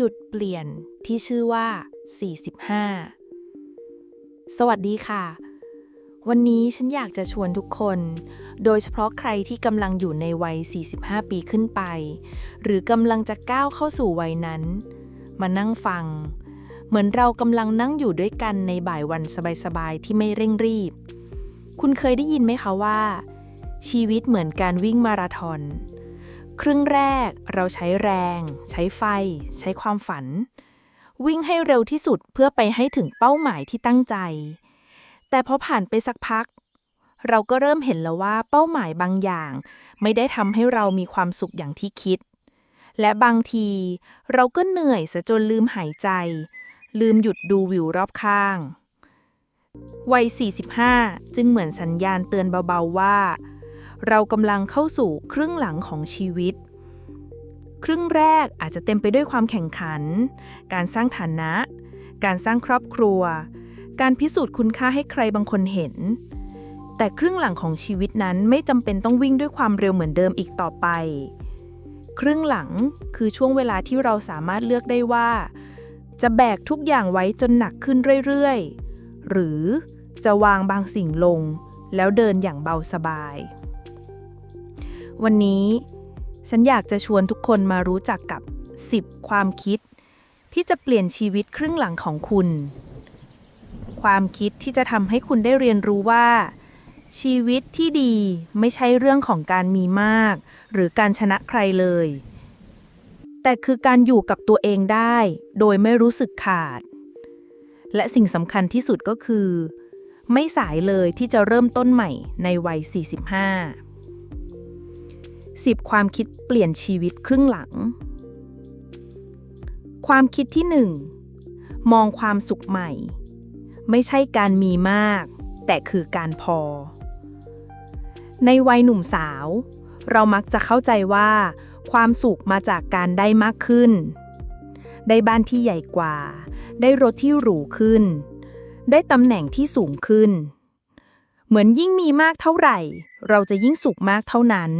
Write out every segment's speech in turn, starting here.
จุดเปลี่ยนที่ชื่อว่า 45 สวัสดีค่ะ วันนี้ฉันอยากจะชวนทุกคน โดยเฉพาะใครที่กำลังอยู่ในวัย 45 ปีขึ้นไป หรือกำลังจะก้าวเข้าสู่วัยนั้น มานั่งฟัง เหมือนเรากำลังนั่งอยู่ด้วยกันในบ่ายวันสบายๆ ที่ไม่เร่งรีบ คุณเคยได้ยินไหมคะว่า ชีวิตเหมือนการวิ่งมาราธอน ครึ่งแรกเราใช้แรง ใช้ไฟ ใช้ความฝัน วิ่งให้เร็วที่สุดเพื่อไปให้ถึงเป้าหมายที่ตั้งใจ แต่พอผ่านไปสักพัก เราก็เริ่มเห็นแล้วว่าเป้าหมายบางอย่าง ไม่ได้ทำให้เรามีความสุขอย่างที่คิด และบางที เราก็เหนื่อยซะจนลืมหายใจ ลืมหยุดดูวิวรอบข้าง วัย 45 จึงเหมือนสัญญาณเตือนเบาๆว่า เรากำลังเข้าสู่ครึ่งหลังของชีวิต ครึ่งแรกอาจจะเต็มไปด้วยความแข่งขัน การสร้างฐานะ การสร้างครอบครัว การพิสูจน์คุณค่าให้ใครบางคนเห็น แต่ครึ่งหลังของชีวิตนั้นไม่จำเป็นต้องวิ่งด้วยความเร็วเหมือนเดิมอีกต่อไป ครึ่งหลังคือช่วงเวลาที่เราสามารถเลือกได้ว่า จะแบกทุกอย่างไว้จนหนักขึ้นเรื่อยๆ หรือจะวางบางสิ่งลงแล้วเดินอย่างเบาสบาย วันนี้ฉันอยากจะชวนทุกคนมารู้จักกับ 10 ความคิด ที่จะเปลี่ยนชีวิตครึ่งหลังของคุณ ความคิดที่จะทำให้คุณได้เรียนรู้ว่า ชีวิตที่ดีไม่ใช่เรื่องของการมีมาก หรือการชนะใครเลย แต่คือการอยู่กับตัวเองได้ โดยไม่รู้สึกขาด และสิ่งสำคัญที่สุดก็คือ ไม่สายเลยที่จะเริ่มต้นใหม่ในวัย 45 10 ความคิดเปลี่ยนชีวิตครึ่งหลัง ความคิดที่ 1 มองความสุขใหม่ ไม่ใช่การมีมาก แต่คือการพอ ในวัยหนุ่มสาว เรามักจะเข้าใจว่า ความสุขมาจากการได้มากขึ้น ได้บ้านที่ใหญ่กว่า ได้รถที่หรูขึ้น ได้ตำแหน่งที่สูงขึ้น เหมือนยิ่งมีมากเท่าไหร่ เราจะยิ่งสุขมากเท่านั้น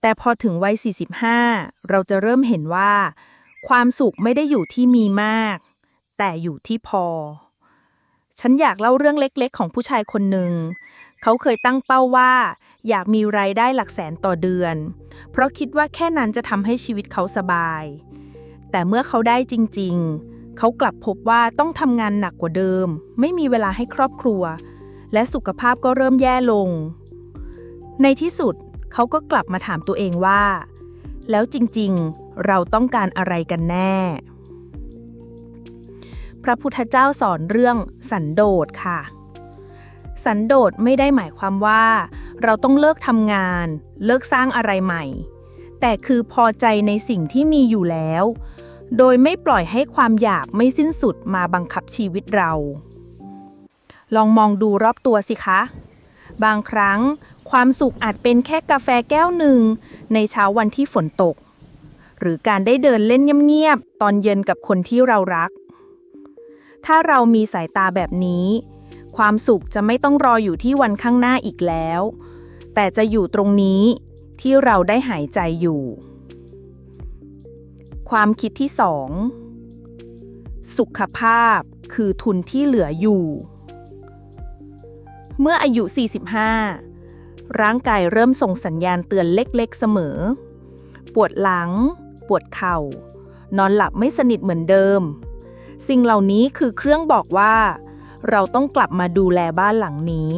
แต่พอถึงวัย 45 เราจะเริ่มเห็นว่า ความสุขไม่ได้อยู่ที่มีมาก แต่อยู่ที่พอ ฉันอยากเล่าเรื่องเล็กๆ ของผู้ชายคนหนึ่ง เขาเคยตั้งเป้าว่า อยากมีรายได้หลักแสนต่อเดือน เพราะคิดว่าแค่นั้นจะทำให้ชีวิตเขาสบาย แต่เมื่อเขาได้จริง ๆ เขากลับพบว่าต้องทำงานหนักกว่าเดิม ไม่มีเวลาให้ครอบครัว และสุขภาพก็เริ่มแย่ลงในที่สุด เขาก็กลับมาถามตัวเองว่า แล้วจริงๆ เราต้องการอะไรกันแน่ พระพุทธเจ้าสอนเรื่องสันโดษค่ะ สันโดษไม่ได้หมายความว่า เราต้องเลิกทำงาน เลิกสร้างอะไรใหม่ แต่คือพอใจในสิ่งที่มีอยู่แล้ว โดยไม่ปล่อยให้ความอยากไม่สิ้นสุดมาบังคับชีวิตเรา ลองมองดูรอบตัวสิคะบางครั้ง ความสุขอาจเป็นแค่กาแฟแก้วหนึ่ง ในเช้าวันที่ฝนตก หรือการได้เดินเล่นเงียบๆตอนเย็นกับคนที่เรารัก ถ้าเรามีสายตาแบบนี้ ความสุขจะไม่ต้องรออยู่ที่วันข้างหน้าอีกแล้ว แต่จะอยู่ตรงนี้ที่เราได้หายใจอยู่ ความคิดที่สองสุขภาพคือทุนที่เหลืออยู่ เมื่ออายุ 45 ร่างกายเริ่มส่งสัญญาณเตือนเล็กๆเสมอ ปวดหลัง ปวดเข่า นอนหลับไม่สนิทเหมือนเดิม สิ่งเหล่านี้คือเครื่องบอกว่า เราต้องกลับมาดูแลบ้านหลังนี้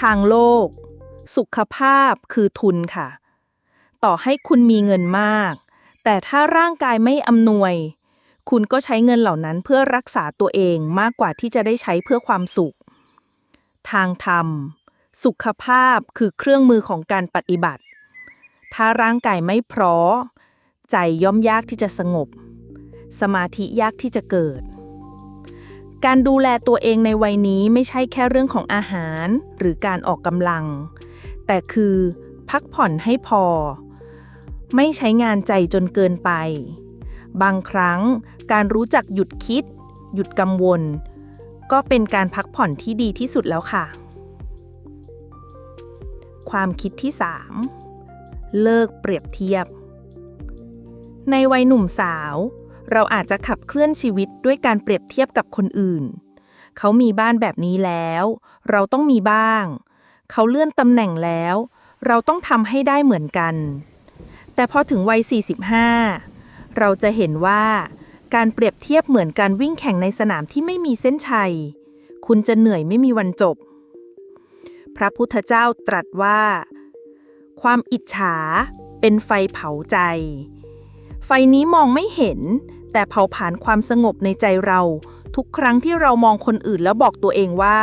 ทางโลก สุขภาพคือทุนค่ะ ต่อให้คุณมีเงินมาก แต่ถ้าร่างกายไม่อำนวย คุณก็ใช้เงินเหล่านั้นเพื่อรักษาตัวเองมากกว่าที่จะได้ใช้เพื่อความสุขทางธรรม สุขภาพคือเครื่องมือของการปฏิบัติ ถ้าร่างกายไม่พร้อมใจย่อมยากที่จะสงบ สมาธิยากที่จะเกิด การดูแลตัวเองในวัยนี้ไม่ใช่แค่เรื่องของอาหารหรือการออกกำลัง แต่คือพักผ่อนให้พอ ไม่ใช้งานใจจนเกินไป บางครั้งการรู้จักหยุดคิด หยุดกังวล ก็เป็นการพักผ่อนที่ดีที่สุดแล้วค่ะ ความคิดที่ 3 เลิกเปรียบเทียบ ในวัยหนุ่มสาว เราอาจจะขับเคลื่อนชีวิตด้วยการเปรียบเทียบกับคนอื่น เขามีบ้านแบบนี้แล้ว เราต้องมีบ้าง เขาเลื่อนตำแหน่งแล้ว เราต้องทำให้ได้เหมือนกัน แต่พอถึงวัย 45 เราจะเห็นว่าการเปรียบเทียบเหมือนการวิ่งแข่งในสนามที่ไม่มีเส้นชัย คุณจะเหนื่อยไม่มีวันจบ พระพุทธเจ้าตรัสว่า ความอิจฉาเป็นไฟเผาใจ ไฟนี้มองไม่เห็น แต่เผาผลาญความสงบในใจเรา ทุกครั้งที่เรามองคนอื่นแล้วบอกตัวเองว่า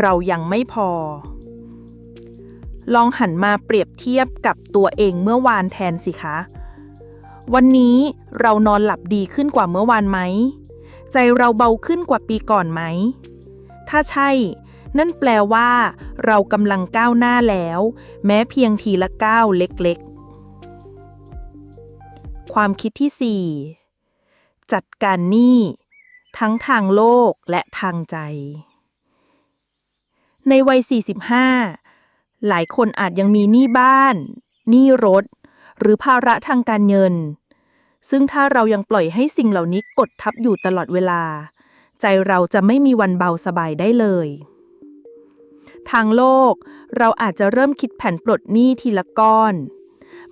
เรายังไม่พอ ลองหันมาเปรียบเทียบกับตัวเองเมื่อวานแทนสิคะ วันนี้เรานอนหลับดีขึ้นกว่าเมื่อวานไหม ใจเราเบาขึ้นกว่าปีก่อนไหม ถ้าใช่ นั่นแปลว่า เรากำลังก้าวหน้าแล้ว แม้เพียงทีละก้าวเล็กๆ ความคิดที่ 4 จัดการหนี้ทั้งทางโลกและทางใจ ในวัย 45 หลายคนอาจยังมีหนี้บ้าน หนี้รถ หรือภาระทางการเงิน ซึ่งถ้าเรายังปล่อยให้สิ่งเหล่านี้กดทับอยู่ตลอดเวลา ใจเราจะไม่มีวันเบาสบายได้เลย ทางโลก เราอาจจะเริ่มคิดแผนปลดหนี้ทีละก้อน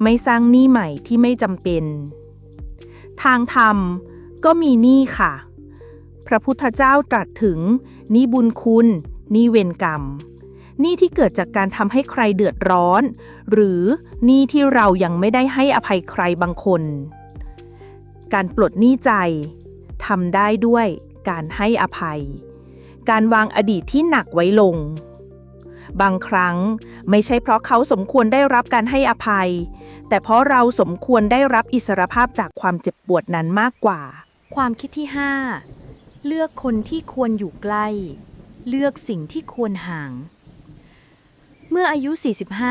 ไม่สร้างหนี้ใหม่ที่ไม่จำเป็น ทางธรรมก็มีหนี้ค่ะ พระพุทธเจ้าตรัสถึงหนี้บุญคุณหนี้เวรกรรมหนี้ที่เกิดจากการทำให้ใครเดือดร้อน หรือหนี้ที่เรายังไม่ได้ให้อภัยใครบางคน การปลดหนี้ใจทำได้ด้วยการให้อภัย การวางอดีตที่หนักไว้ลง บางครั้งไม่ใช่เพราะเขาสมควรได้รับการให้อภัย แต่เพราะเราสมควรได้รับอิสรภาพจากความเจ็บปวดนั้นมากกว่า ความคิดที่ 5 เลือกคนที่ควรอยู่ใกล้ เลือกสิ่งที่ควรห่าง เมื่ออายุ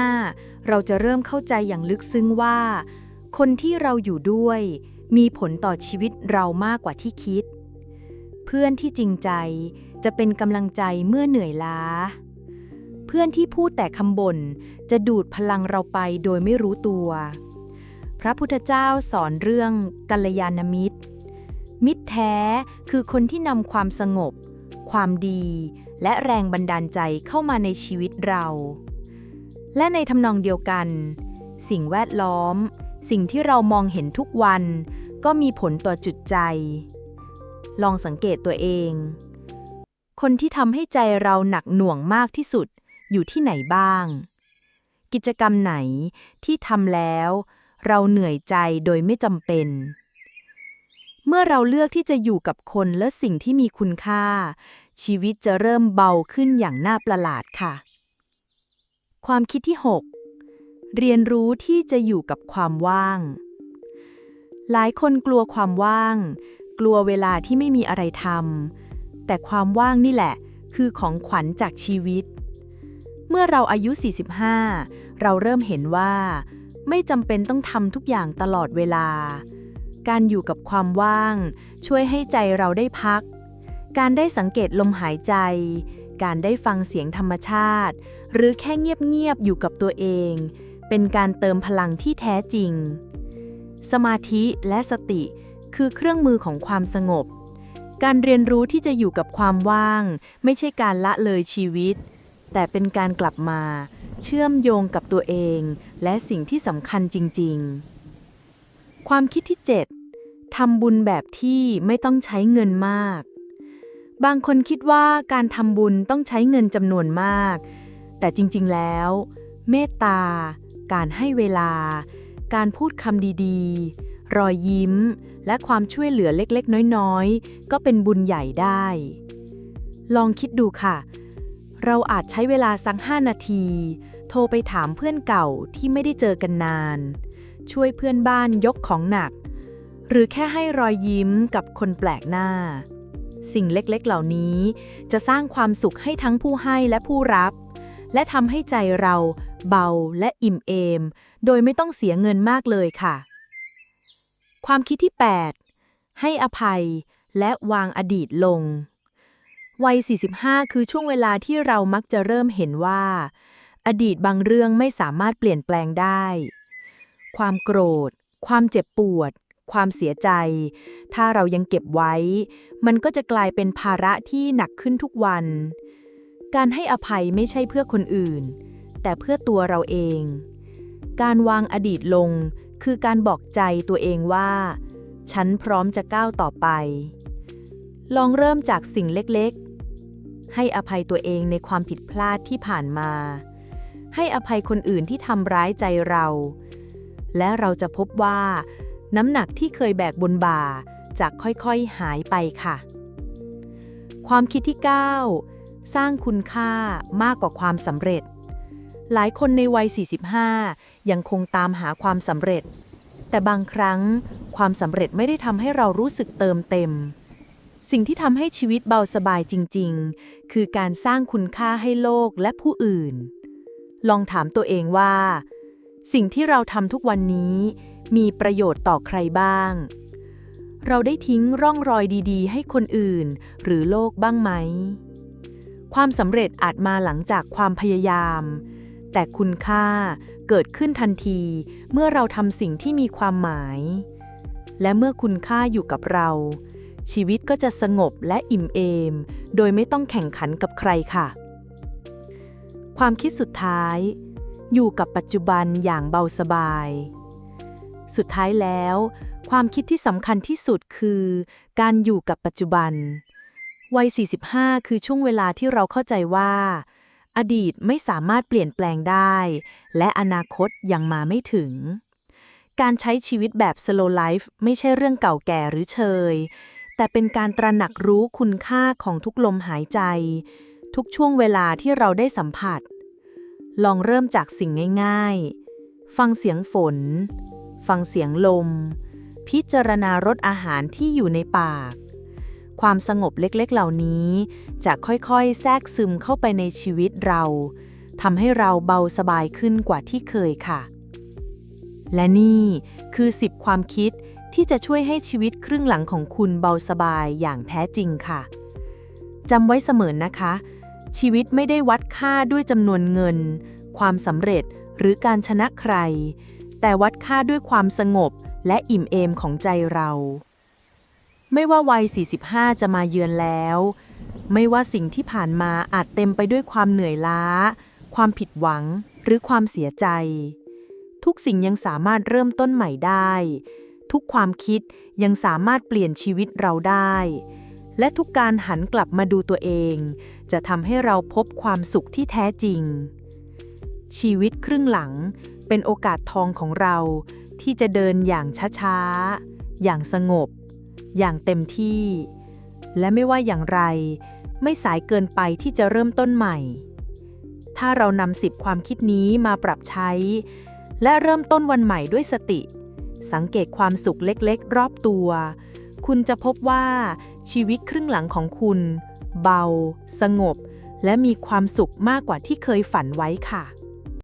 45 เราจะเริ่มเข้าใจอย่างลึกซึ้งว่า คนที่เราอยู่ด้วย มีผลต่อชีวิตเรามากกว่าที่คิด เพื่อนที่จริงใจจะเป็นกำลังใจเมื่อเหนื่อยล้า พื่อนที่พูดแต่คำบ่นจะดูดพลังเราไปโดยไม่รู้ตัว พระพุทธเจ้าสอนเรื่องกัลยาณมิตร มิตรแท้คือคนที่นำความสงบ ความดี และแรงบันดาลใจเข้ามาในชีวิตเรา และในทำนองเดียวกัน สิ่งแวดล้อม สิ่งที่เรามองเห็นทุกวัน ก็มีผลต่อจุดใจ ลองสังเกตตัวเองคนที่ทำให้ใจเราหนักหน่วงมากที่สุด อยู่ที่ไหนบ้าง กิจกรรมไหนที่ทำแล้ว เราเหนื่อยใจโดยไม่จำเป็น เมื่อเราเลือกที่จะอยู่กับคนและสิ่งที่มีคุณค่า ชีวิตจะเริ่มเบาขึ้นอย่างน่าประหลาดค่ะ ความคิดที่ 6 เรียนรู้ที่จะอยู่กับความว่าง หลายคนกลัวความว่าง กลัวเวลาที่ไม่มีอะไรทำแต่ความว่างนี่แหละ คือของขวัญจากชีวิต เมื่อเราอายุ 45 เราเริ่มเห็นว่า ไม่จำเป็นต้องทำทุกอย่างตลอดเวลา การอยู่กับความว่าง ช่วยให้ใจเราได้พัก การได้สังเกตลมหายใจ การได้ฟังเสียงธรรมชาติ หรือแค่เงียบๆอยู่กับตัวเอง เป็นการเติมพลังที่แท้จริง สมาธิและสติคือเครื่องมือของความสงบ การเรียนรู้ที่จะอยู่กับความว่าง ไม่ใช่การละเลยชีวิต แต่เป็นการกลับมาเชื่อมโยงกับตัวเองและสิ่งที่สำคัญจริง ๆ ความคิดที่ 7ทำบุญแบบที่ไม่ต้องใช้เงินมาก บางคนคิดว่าการทำบุญต้องใช้เงินจำนวนมาก แต่จริง ๆ แล้ว เมตตา การให้เวลา การพูดคำดี ๆ รอยยิ้ม และความช่วยเหลือเล็ก ๆ น้อย ๆ ก็เป็นบุญใหญ่ได้ ลองคิดดูค่ะ เราอาจใช้เวลาสักห้านาที โทรไปถามเพื่อนเก่าที่ไม่ได้เจอกันนาน ช่วยเพื่อนบ้านยกของหนัก หรือแค่ให้รอยยิ้มกับคนแปลกหน้า สิ่งเล็กๆเหล่านี้จะสร้างความสุขให้ทั้งผู้ให้และผู้รับ และทำให้ใจเราเบาและอิ่มเอม โดยไม่ต้องเสียเงินมากเลยค่ะ ความคิดที่ 8 ให้อภัยและวางอดีตลง วัย 45 คือช่วงเวลาที่เรามักจะเริ่มเห็นว่า อดีตบางเรื่องไม่สามารถเปลี่ยนแปลงได้ ความโกรธ ความเจ็บปวด ความเสียใจ ถ้าเรายังเก็บไว้ มันก็จะกลายเป็นภาระที่หนักขึ้นทุกวัน การให้อภัยไม่ใช่เพื่อคนอื่น แต่เพื่อตัวเราเอง การวางอดีตลง คือการบอกใจตัวเองว่า ฉันพร้อมจะก้าวต่อไปลองเริ่มจากสิ่งเล็ก ให้อภัยตัวเองในความผิดพลาดที่ผ่านมา ให้อภัยคนอื่นที่ทำร้ายใจเรา และเราจะพบว่า น้ำหนักที่เคยแบกบนบ่าจะค่อยๆหายไปค่ะ ความคิดที่ 9 สร้างคุณค่ามากกว่าความสำเร็จ หลายคนในวัย 45 ยังคงตามหาความสำเร็จ แต่บางครั้งความสำเร็จไม่ได้ทำให้เรารู้สึกเติมเต็ม สิ่งที่ทำให้ชีวิตเบาสบายจริง ๆ คือการสร้างคุณค่าให้โลกและผู้อื่น ลองถามตัวเองว่า สิ่งที่เราทำทุกวันนี้ มีประโยชน์ต่อใครบ้าง เราได้ทิ้งร่องรอยดีๆ ให้คนอื่น หรือโลกบ้างไหม ความสำเร็จอาจมาหลังจากความพยายาม แต่คุณค่าเกิดขึ้นทันทีเมื่อเราทำสิ่งที่มีความหมาย และเมื่อคุณค่าอยู่กับเรา ชีวิตก็จะสงบและอิ่มเอม โดยไม่ต้องแข่งขันกับใครค่ะ ความคิดสุดท้าย อยู่กับปัจจุบันอย่างเบาสบาย สุดท้ายแล้ว ความคิดที่สำคัญที่สุดคือ การอยู่กับปัจจุบัน วัย 45 คือช่วงเวลาที่เราเข้าใจว่า อดีตไม่สามารถเปลี่ยนแปลงได้ และอนาคตยังมาไม่ถึงการใช้ชีวิตแบบ slow life ไม่ใช่เรื่องเก่าแก่หรือเชย แต่เป็นการตระหนักรู้คุณค่าของทุกลมหายใจ ทุกช่วงเวลาที่เราได้สัมผัส ลองเริ่มจากสิ่งง่าย ๆ ฟังเสียงฝน ฟังเสียงลม พิจารณารสอาหารที่อยู่ในปาก ความสงบเล็กๆเหล่านี้จะค่อยๆ แทรกซึมเข้าไปในชีวิตเราทำให้เราเบาสบายขึ้นกว่าที่เคยค่ะ และนี่คือ 10 ความคิด ที่จะช่วยให้ชีวิตครึ่งหลังของคุณเบาสบายอย่างแท้จริงค่ะจำไว้เสมอนะคะ ชีวิตไม่ได้วัดค่าด้วยจำนวนเงิน ความสำเร็จหรือการชนะใคร แต่วัดค่าด้วยความสงบและอิ่มเอมของใจเรา ไม่ว่าวัย 45 จะมาเยือนแล้ว ไม่ว่าสิ่งที่ผ่านมาอาจเต็มไปด้วยความเหนื่อยล้า ความผิดหวังหรือความเสียใจ ทุกสิ่งยังสามารถเริ่มต้นใหม่ได้ ทุกความคิดยังสามารถเปลี่ยนชีวิตเราได้ และทุกการหันกลับมาดูตัวเอง จะทำให้เราพบความสุขที่แท้จริง ชีวิตครึ่งหลังเป็นโอกาสทองของเราที่จะเดินอย่างช้าๆ อย่างสงบ อย่างเต็มที่ และไม่ว่าอย่างไร ไม่สายเกินไปที่จะเริ่มต้นใหม่ ถ้าเรานำสิบความคิดนี้มาปรับใช้ และเริ่มต้นวันใหม่ด้วยสติ สังเกตความสุขเล็กๆ รอบตัว คุณจะพบว่าชีวิตครึ่งหลังของคุณ เบา สงบ และมีความสุขมากกว่าที่เคยฝันไว้ค่ะ